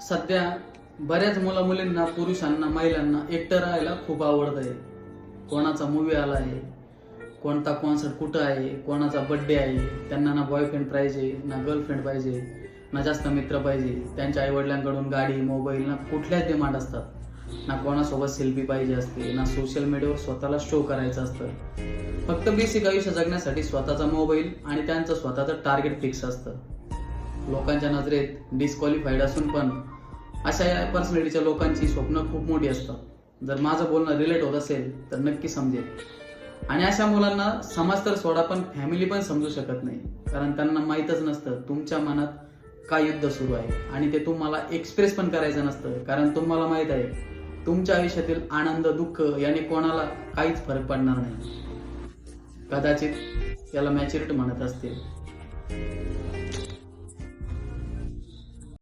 सध्या बऱ्याच मुला मुलींना पुरुषांना महिलांना एकटं राहायला खूप आवडत आहे. कोणाचा मूवी आला आहे कोणता कॉन्सर्ट कुठं आहे कोणाचा बड्डे आहे त्यांना ना बॉयफ्रेंड पाहिजे ना गर्लफ्रेंड पाहिजे ना जास्त मित्र पाहिजे त्यांच्या आईवडिलांकडून गाडी मोबाईल ना कुठल्याच डिमांड असतात. ना कोणासोबत सेल्फी पाहिजे असते ना सोशल मीडियावर स्वतःला शो करायचं असतं. फक्त बेसिक आयुष्य जगण्यासाठी स्वतःचा मोबाईल आणि त्यांचं स्वतःचं टार्गेट फिक्स असतं. लोकांच्या नजरेत डिस्क्वालिफाईड असून पण अशा पर्सनॅलिटीच्या लोकांची स्वप्न खूप मोठी असतात. जर माझं बोलणं रिलेट होत असेल तर नक्की समजेल. आणि अशा मुलांना समाज तर सोडा पण फॅमिली पण समजू शकत नाही. कारण त्यांना माहीतच नसतं तुमच्या मनात काय युद्ध सुरू आहे. आणि ते तुम्हाला एक्सप्रेस पण करायचं नसतं. कारण तुम्हाला माहीत आहे तुमच्या आयुष्यातील आनंद दुःख याने कोणाला काहीच फरक पडणार नाही. कदाचित याला मॅच्युरिटी म्हणत असतील.